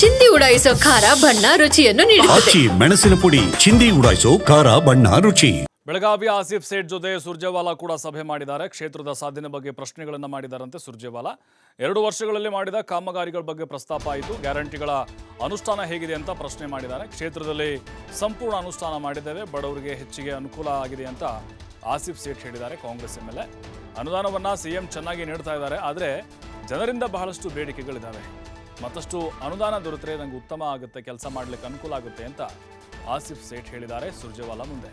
ಚಿಂದಿ ಉಡಾಯಿಸೋ ಖಾರ ಬಣ್ಣ ರುಚಿಯನ್ನು ನೀಡುತ್ತದೆ. ಆಚಿ ಮೆಣಸಿನ ಪುಡಿ ಚಿಂದಿ ಉಡಾಯಿಸೋ ಖಾರ ಬಣ್ಣ ರುಚಿ. ಬೆಳಗಾವಿ ಆಸಿಫ್ ಸೇಠ್ ಜೊತೆ ಸುರ್ಜೇವಾಲಾ ಕೂಡ ಸಭೆ ಮಾಡಿದ್ದಾರೆ. ಕ್ಷೇತ್ರದ ಸಾಧನೆ ಬಗ್ಗೆ ಪ್ರಶ್ನೆಗಳನ್ನು ಮಾಡಿದಾರಂತೆ ಸುರ್ಜೇವಾಲಾ. ಎರಡು ವರ್ಷಗಳಲ್ಲಿ ಮಾಡಿದ ಕಾಮಗಾರಿಗಳ ಬಗ್ಗೆ ಪ್ರಸ್ತಾಪ ಆಯಿತು. ಗ್ಯಾರಂಟಿಗಳ ಅನುಷ್ಠಾನ ಹೇಗಿದೆ ಅಂತ ಪ್ರಶ್ನೆ ಮಾಡಿದ್ದಾರೆ. ಕ್ಷೇತ್ರದಲ್ಲಿ ಸಂಪೂರ್ಣ ಅನುಷ್ಠಾನ ಮಾಡಿದ್ದೇವೆ. ಬಡವರಿಗೆ ಹೆಚ್ಚಿಗೆ ಅನುಕೂಲ ಆಗಿದೆ ಅಂತ ಆಸಿಫ್ ಸೇಠ್ ಹೇಳಿದ್ದಾರೆ ಕಾಂಗ್ರೆಸ್ ಎಂ ಎಲ್ ಎ ಅನುದಾನವನ್ನು ಸಿಎಂ ಚೆನ್ನಾಗಿ ನೀಡ್ತಾ ಇದ್ದಾರೆ. ಆದರೆ ಜನರಿಂದ ಬಹಳಷ್ಟು ಬೇಡಿಕೆಗಳಿದ್ದಾವೆ. ಮತ್ತಷ್ಟು ಅನುದಾನ ದೊರೆತರೆ, ನಂಗೆ ಉತ್ತಮ ಆಗುತ್ತೆ, ಕೆಲಸ ಮಾಡಲಿಕ್ಕೆ ಅನುಕೂಲ ಆಗುತ್ತೆ ಅಂತ ಆಸಿಫ್ ಸೇಠ್ ಹೇಳಿದ್ದಾರೆ. ಸುರ್ಜೇವಾಲಾ ಮುಂದೆ.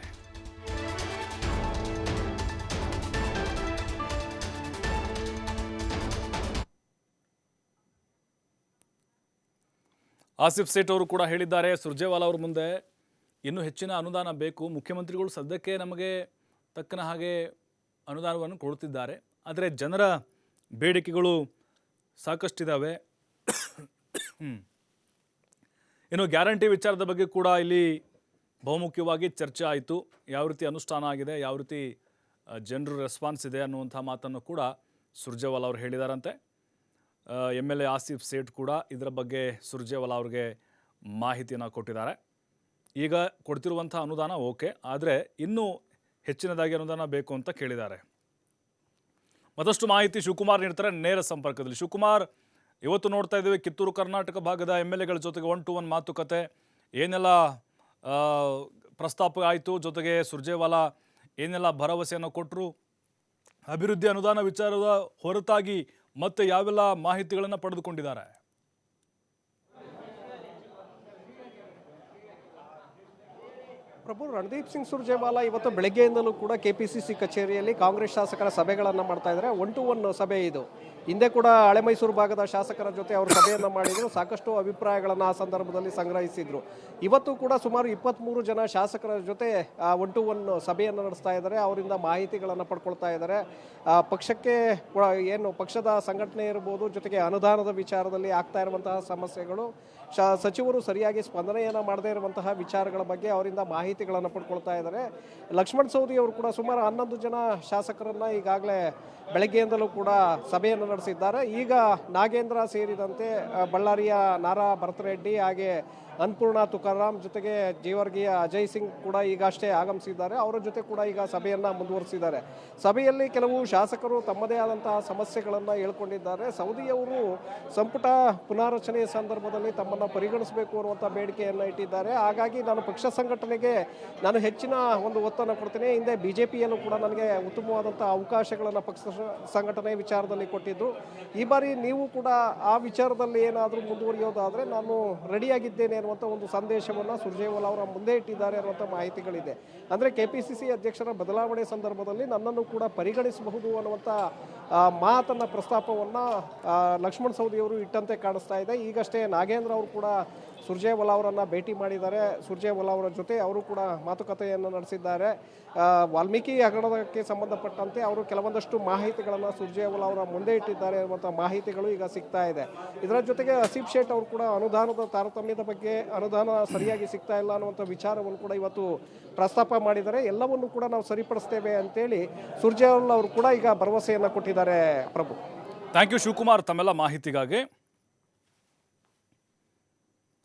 ಆಸಿಫ್ ಸೇಠ್ ಅವರು ಕೂಡ ಹೇಳಿದ್ದಾರೆ, ಸುರ್ಜೇವಾಲಾ ಅವ್ರ ಮುಂದೆ. ಇನ್ನೂ ಹೆಚ್ಚಿನ ಅನುದಾನ ಬೇಕು. ಮುಖ್ಯಮಂತ್ರಿಗಳು ಸದ್ಯಕ್ಕೆ ನಮಗೆ ತಕ್ಕನ ಹಾಗೆ ಅನುದಾನವನ್ನು ಕೊಡುತ್ತಿದ್ದಾರೆ ಆದರೆ ಜನರ ಬೇಡಿಕೆಗಳು ಸಾಕಷ್ಟಿದ್ದಾವೆ. ಇನ್ನು ಗ್ಯಾರಂಟಿ ವಿಚಾರದ ಬಗ್ಗೆ ಕೂಡ ಇಲ್ಲಿ ಬಹುಮುಖ್ಯವಾಗಿ ಚರ್ಚೆ ಆಯಿತು. ಯಾವ ರೀತಿ ಅನುಷ್ಠಾನ ಆಗಿದೆ, ಯಾವ ರೀತಿ ಜನರು ರೆಸ್ಪಾನ್ಸ್ ಇದೆ ಅನ್ನುವಂಥ ಮಾತನ್ನು ಕೂಡ ಸುರ್ಜೇವಾಲಾ ಅವರು ಹೇಳಿದಾರಂತೆ. M L A Asif Sait ಕೂಡ ಇದರ ಬಗ್ಗೆ ಸುರ್ಜೇವಾಲಾ ಅವ್ರಿಗೆ ಮಾಹಿತಿಯನ್ನು ಕೊಟ್ಟಿದ್ದಾರೆ. ಈಗ ಕೊಡ್ತಿರುವಂಥ ಅನುದಾನ ಓಕೆ, ಆದರೆ ಇನ್ನೂ ಹೆಚ್ಚಿನದಾಗಿ ಅನುದಾನ ಬೇಕು ಅಂತ ಕೇಳಿದ್ದಾರೆ. ಮತ್ತಷ್ಟು ಮಾಹಿತಿ ಶಿವಕುಮಾರ್ ನೀಡ್ತಾರೆ, ನೇರ ಸಂಪರ್ಕದಲ್ಲಿ. ಶಿವಕುಮಾರ್ ಇವತ್ತು ನೋಡ್ತಾ ಇದ್ದೀವಿ ಕಿತ್ತೂರು ಕರ್ನಾಟಕ ಭಾಗದ ಎಂ ಎಲ್ ಎಗಳ ಜೊತೆಗೆ ಒನ್ ಟು ಒನ್ ಮಾತುಕತೆ. ಏನೆಲ್ಲ ಪ್ರಸ್ತಾಪ ಆಯಿತು, ಜೊತೆಗೆ ಸುರ್ಜೇವಾಲಾ ಏನೆಲ್ಲ ಭರವಸೆಯನ್ನು ಕೊಟ್ಟರು ಅಭಿವೃದ್ಧಿ ಅನುದಾನ ವಿಚಾರದ ಹೊರತಾಗಿ ಮತ್ತೆ ಯಾವೆಲ್ಲ ಮಾಹಿತಿಗಳನ್ನು ಪಡೆದುಕೊಂಡಿದ್ದಾರೆ? ಪ್ರಭು ರಣದೀಪ್ ಸಿಂಗ್ ಸುರ್ಜೇವಾಲಾ ಇವತ್ತು ಬೆಳಗ್ಗೆಯಿಂದಲೂ ಕೂಡ ಕೆಪಿಸಿಸಿ ಕಚೇರಿಯಲ್ಲಿ ಕಾಂಗ್ರೆಸ್ ಶಾಸಕರ ಸಭೆಗಳನ್ನು ಮಾಡ್ತಾ ಇದ್ದಾರೆ. ಒನ್ ಟು ಒನ್ ಸಭೆ ಇದು. ಹಿಂದೆ ಕೂಡ ಹಳೆ ಮೈಸೂರು ಭಾಗದ ಶಾಸಕರ ಜೊತೆ ಅವರು ಸಭೆಯನ್ನು ಮಾಡಿದ್ರು. ಸಾಕಷ್ಟು ಅಭಿಪ್ರಾಯಗಳನ್ನು ಆ ಸಂದರ್ಭದಲ್ಲಿ ಸಂಗ್ರಹಿಸಿದ್ರು. ಇವತ್ತು ಕೂಡ ಸುಮಾರು ಇಪ್ಪತ್ತ್ಮೂರು ಜನ ಶಾಸಕರ ಜೊತೆ ಒನ್ ಟು ಒನ್ ಸಭೆಯನ್ನು ನಡೆಸ್ತಾ ಇದ್ದಾರೆ. ಅವರಿಂದ ಮಾಹಿತಿಗಳನ್ನು ಪಡ್ಕೊಳ್ತಾ ಇದ್ದಾರೆ. ಪಕ್ಷಕ್ಕೆ ಏನು, ಪಕ್ಷದ ಸಂಘಟನೆ ಇರ್ಬೋದು, ಜೊತೆಗೆ ಅನುದಾನದ ವಿಚಾರದಲ್ಲಿ ಆಗ್ತಾ ಇರುವಂತಹ ಸಮಸ್ಯೆಗಳು ಸಚಿವರು ಸರಿಯಾಗಿ ಸ್ಪಂದನೆಯನ್ನು ಮಾಡದೇ ಇರುವಂತಹ ವಿಚಾರಗಳ ಬಗ್ಗೆ ಅವರಿಂದ ಮಾಹಿತಿಗಳನ್ನು ಪಡ್ಕೊಳ್ತಾ ಇದ್ದಾರೆ. ಲಕ್ಷ್ಮಣ್ ಸವದಿ ಅವರು ಕೂಡ ಸುಮಾರು ಹನ್ನೊಂದು ಜನ ಶಾಸಕರನ್ನು ಈಗಾಗಲೇ ಬೆಳಗ್ಗೆಯಿಂದಲೂ ಕೂಡ ಸಭೆಯನ್ನು ನಡೆಸಿದ್ದಾರೆ. ಈಗ ನಾಗೇಂದ್ರ ಸೇರಿದಂತೆ ಬಳ್ಳಾರಿಯ ನಾರಾ ಭರತರೆಡ್ಡಿ ಹಾಗೆ ಅನ್ನಪೂರ್ಣ ತುಕಾರಾಮ್ ಜೊತೆಗೆ ಜೇವರ್ಗಿಯ ಅಜಯ್ ಸಿಂಗ್ ಕೂಡ ಈಗಷ್ಟೇ ಆಗಮಿಸಿದ್ದಾರೆ. ಅವರ ಜೊತೆ ಕೂಡ ಈಗ ಸಭೆಯನ್ನು ಮುಂದುವರಿಸಿದ್ದಾರೆ. ಸಭೆಯಲ್ಲಿ ಕೆಲವು ಶಾಸಕರು ತಮ್ಮದೇ ಆದಂತಹ ಸಮಸ್ಯೆಗಳನ್ನು ಹೇಳ್ಕೊಂಡಿದ್ದಾರೆ. ಸೌದಿಯವರು ಸಂಪುಟ ಪುನಾರಚನೆಯ ಸಂದರ್ಭದಲ್ಲಿ ತಮ್ಮನ್ನು ಪರಿಗಣಿಸಬೇಕು ಅನ್ನುವಂಥ ಬೇಡಿಕೆಯನ್ನು ಇಟ್ಟಿದ್ದಾರೆ. ಹಾಗಾಗಿ ನಾನು ಪಕ್ಷ ಸಂಘಟನೆಗೆ ನಾನು ಹೆಚ್ಚಿನ ಒಂದು ಒತ್ತನ್ನು ಕೊಡ್ತೇನೆ. ಹಿಂದೆ ಬಿ ಜೆ ಪಿಯಲ್ಲೂ ಕೂಡ ನನಗೆ ಉತ್ತಮವಾದಂಥ ಅವಕಾಶಗಳನ್ನು ಪಕ್ಷ ಸಂಘಟನೆ ವಿಚಾರದಲ್ಲಿ ಕೊಟ್ಟಿದ್ದು. ಈ ಬಾರಿ ನೀವು ಕೂಡ ಆ ವಿಚಾರದಲ್ಲಿ ಏನಾದರೂ ಮುಂದುವರಿಯೋದಾದರೆ ನಾನು ರೆಡಿಯಾಗಿದ್ದೇನೆ ಅನ್ನುವಂಥ ಒಂದು ಸಂದೇಶವನ್ನು ಸುರ್ಜೇವಾಲಾ ಅವರ ಮುಂದೆ ಇಟ್ಟಿದ್ದಾರೆ ಅನ್ನುವಂಥ ಮಾಹಿತಿಗಳಿದೆ. ಅಂದರೆ ಕೆ ಪಿ ಸಿ ಸಿ ಅಧ್ಯಕ್ಷರ ಬದಲಾವಣೆ ಸಂದರ್ಭದಲ್ಲಿ ನನ್ನನ್ನು ಕೂಡ ಪರಿಗಣಿಸಬಹುದು ಅನ್ನುವಂಥ ಮಾತನ್ನ ಪ್ರಸ್ತಾಪವನ್ನು ಲಕ್ಷ್ಮಣ್ ಸವದಿಯವರು ಇಟ್ಟಂತೆ ಕಾಣಿಸ್ತಾ ಇದೆ. ಈಗಷ್ಟೇ ನಾಗೇಂದ್ರ ಅವರು ಕೂಡ ಸುರ್ಜೇವಾಲಾ ಅವರನ್ನು ಭೇಟಿ ಮಾಡಿದ್ದಾರೆ. ಸುರ್ಜೇವಾಲಾ ಅವರ ಜೊತೆ ಅವರು ಕೂಡ ಮಾತುಕತೆಯನ್ನು ನಡೆಸಿದ್ದಾರೆ. ವಾಲ್ಮೀಕಿ ಹಗರಣಕ್ಕೆ ಸಂಬಂಧಪಟ್ಟಂತೆ ಅವರು ಕೆಲವೊಂದಷ್ಟು ಮಾಹಿತಿಗಳನ್ನು ಸುರ್ಜೇವಾಲ ಅವರ ಮುಂದೆ ಇಟ್ಟಿದ್ದಾರೆ ಅನ್ನುವಂಥ ಮಾಹಿತಿಗಳು ಈಗ ಸಿಗ್ತಾ ಇದೆ. ಇದರ ಜೊತೆಗೆ ಅಸೀಫ್ ಶೇಟ್ ಅವರು ಕೂಡ ಅನುದಾನದ ತಾರತಮ್ಯದ ಬಗ್ಗೆ ಅನುದಾನ ಸರಿಯಾಗಿ ಸಿಗ್ತಾ ಇಲ್ಲ ಅನ್ನುವಂಥ ವಿಚಾರವನ್ನು ಕೂಡ ಇವತ್ತು ಪ್ರಸ್ತಾಪ ಮಾಡಿದ್ದಾರೆ. ಎಲ್ಲವನ್ನು ಕೂಡ ನಾವು ಸರಿಪಡಿಸ್ತೇವೆ ಅಂತೇಳಿ ಸುರ್ಜೇವಾಲಾ ಅವರು ಕೂಡ ಈಗ ಭರವಸೆಯನ್ನು ಕೊಟ್ಟಿದ್ದಾರೆ ಪ್ರಭು. ಥ್ಯಾಂಕ್ ಯು ಶಿವಕುಮಾರ್, ತಮ್ಮೆಲ್ಲ ಮಾಹಿತಿಗಾಗಿ.